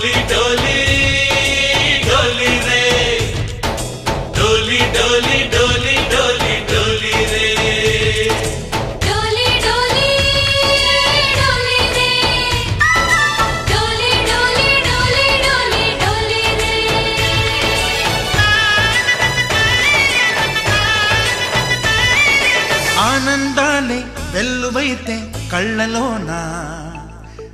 डोली डोली डोली रे डोली डोली डोली डोली डोली रे ఆనందాన్ని వెల్లువైతే కళ్ళలోనా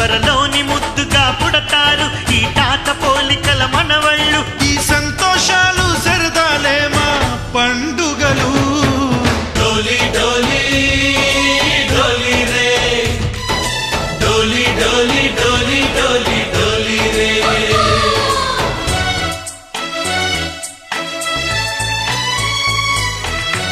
త్వరలోని ముద్దుగా పుడతారు ఈ తాత పోలికల మనవళ్ళు. ఈ సంతోషాలు